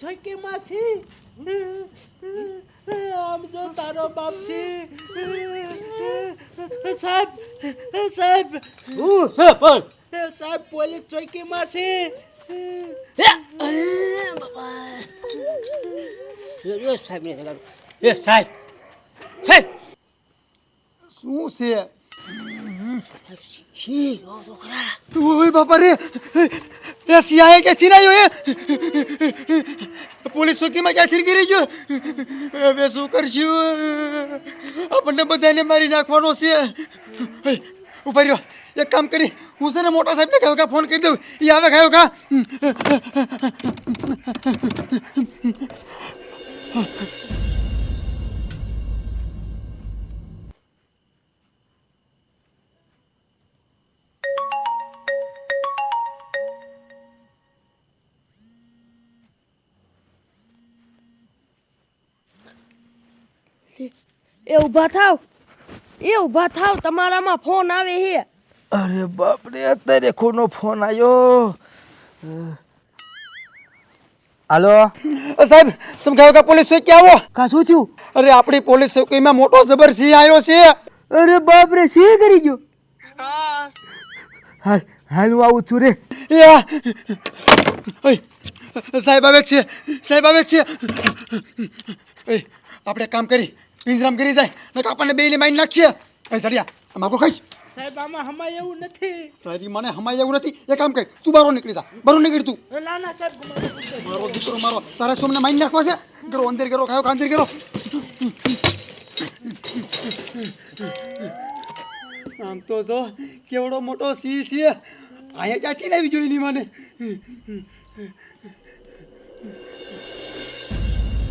છકી માસી આમ જો તારો બાપ છે. સાહેબ સાહેબ. હું? પણ સાહેબ પોલીસ ચોકી માં છે સાહેબ એ સાહેબ સાહેબ. શું છે? શી છોકરા ઓય બાપા રે. એ સિયાએ કે છીનાયો એ પોલીસ ચોકીમાં ક્યાં ગીરી ગયો? હવે શું કરશું? આપણને બધાને મારી નાખવાનો છે. ઊભા રહ્યો. એક કામ કરી. હું છે ને મોટા સાહેબને કહ્યું કે ફોન કરી દઉં. એ આવે ખાયો કા? એ ઊભા થાવ એ ઊભા થાવ તમારામાં ફોન આવે હે. અરે બાપરે અત્યારે કોનો ફોન આવ્યો હાલો? સાહેબ તમે કહો કે પોલીસ ચોકી આવો? કા શું થયું? અરે આપણી પોલીસ ચોકીમાં મોટો જબર સિંહ આવ્યો છે. અરે બાપરે સી કરી ગયો. હા હાલ હું આવું છું રે. આ. સાહેબ આવે છે સાહેબ આવે છે. આપણે કામ કરી. પિંજરામ કરી જાય. નકા આપણને બેયને મારી નાખીએ. એ જડિયા માગો ખાઈ. સાહેબ આમાં હમાય એવું નથી. તારી મને હમાય એવું નથી. એ કામ કર તું બારો નીકળી જા. બારો નીકળી તું. ના ના સાહેબ મારો દીકરો મારો. તારે સોમને મારી નાખવા છે? કરો અંદર કરો ખાયો કાંદર કરો. આમ તો જો કેવડો મોટો સી છે. અહીંયા ચાચી લેવી જોઈ મને?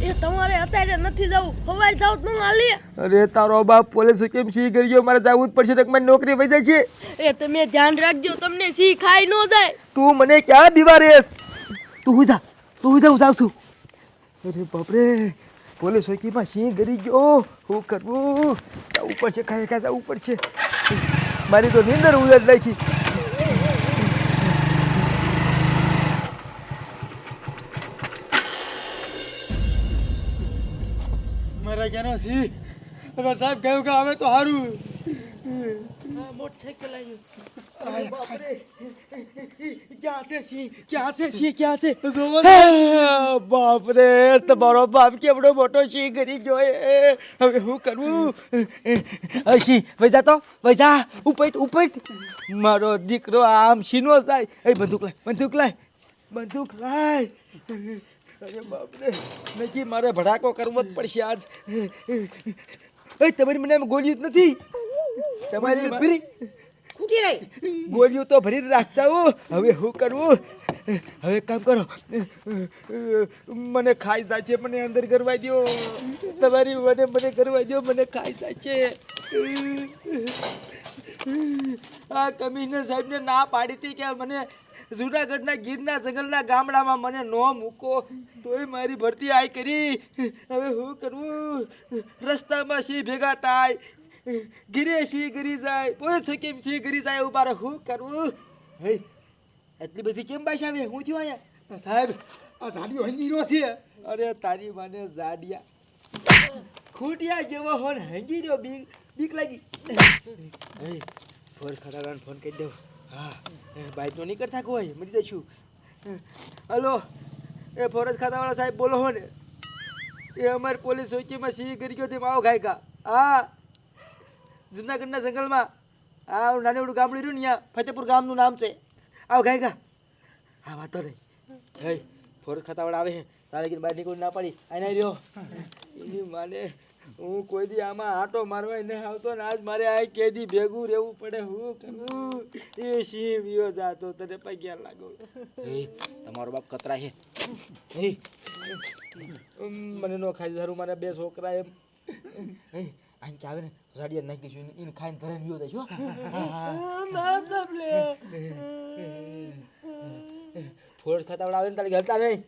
એ તમારે અત્યારે નથી જવું. હવાઈ જાવ તું હાલી અરે તારો બાપ પોલીસ કેમ સી કરી ગયો? મારે જવું જ પડશે તો મારી નોકરી વહી જાય છે. એ તમે ધ્યાન રાખજો તમને સી ખાઈ ન જાય. તું મને ક્યાં બીવા રેસ તું જા તું જા હું જાઉં છું. અરે બાપરે પોલીસ ચોકીમાં સિંહ ગરી ગયો? હું કરવું? જવું પડશે ખાઈ ખાઈ જવું પડશે. મારી તો નીંદર ઉલટ નાખી મારા ક્યાંનો સી હવે સાહેબ કહ્યું કે હવે તો સારું મોટરસાઇકલ આવ્યું ક્યાં છે સિંહ ક્યાં છે સિંહ ક્યાં છે? બાપરે તમારો બાપ કેવડો મોટો સિંહ કરી ગયો એ હવે હું કરવું સિંહ વૈજા તો વૈજા ઉપટ ઉપટ. મારો દીકરો આમ સીનો જાય એ બંદૂક લાય બંદૂક લાય. બંદૂક લાય. અરે બાપરે નક્કી મારે ભડાકો કરવો જ પડશે આજ. એ તમારી મને એમ ગોળ્યું જ નથી. તમારી ભરી ગોળીઓ તો ભરી રાખતા હો. હવે શું કરવું? હવે કામ કરો. મને ખાઈ જાય છે મને અંદર કરવા દો તમારી મને મને કરવા દો મને ખાઈ જાય છે. આ કમિશનર સાહેબને ના પાડી હતી કે મને જુનાગઢના ગીરના જંગલના ગામડામાં મને નો મૂકો. તોય મારી ભરતી આઈ કરી. હવે શું કરવું? રસ્તામાં સી ભેગા થાય. ગીરે સી ગરી જાય. પોલીસ કેમ સિંહ ગરી જાય ઊભા હું કરવું? હે એટલી બધી કેમ બાશ આવે? હું થયું અહીંયા? સાહેબ, આ ઝાડીઓ હંગીરો છે. અરે, તારી માને ઝાડિયા. ખૂટિયા જેવો હોન હંગીરો બીક બીક લાગી. એ ફોન ખરાબ, ફોન કરી દઉં હા બાઈક નો નહીં કરતા કોઈ મરી દઈશું હલો, એ ફોરેસ્ટ ખાતાવાળા સાહેબ બોલો હો ને. એ અમારી પોલીસ ચોકીમાં સિંહ કરી ગયો તેમ આવો ગાયકા હા, જુનાગઢના જંગલમાં. નાનું નાનેવડું ગામડું રહ્યું ને ત્યાં ફતેપુર ગામનું નામ છે. આવો ગાયકા હા વાતો નહીં. હે ફોરેસ્ટ ખાતાવાળા આવે તારે બહાર નીકળી ના પાડી. આને રહ્યો એની માને હું કોઈ દી આમાં આટો મારવા ન આવતો ને આજ મારે આ કેદી ભેગું રહેવું પડે. હું કરું? એ સિંહ વિયો જાતો? તને પગ્યા લાગો? હે તમારો બાપ કતરા છે? મને નો ખાઈ સારું મારા બે છોકરા એમ. આને કે આવે ને સાડિયા નાખીશું એને. ખાઈને ઘરે વિયો જાય છો ફોડ ખાતા આવે ને તારે ઘરતા નહીં.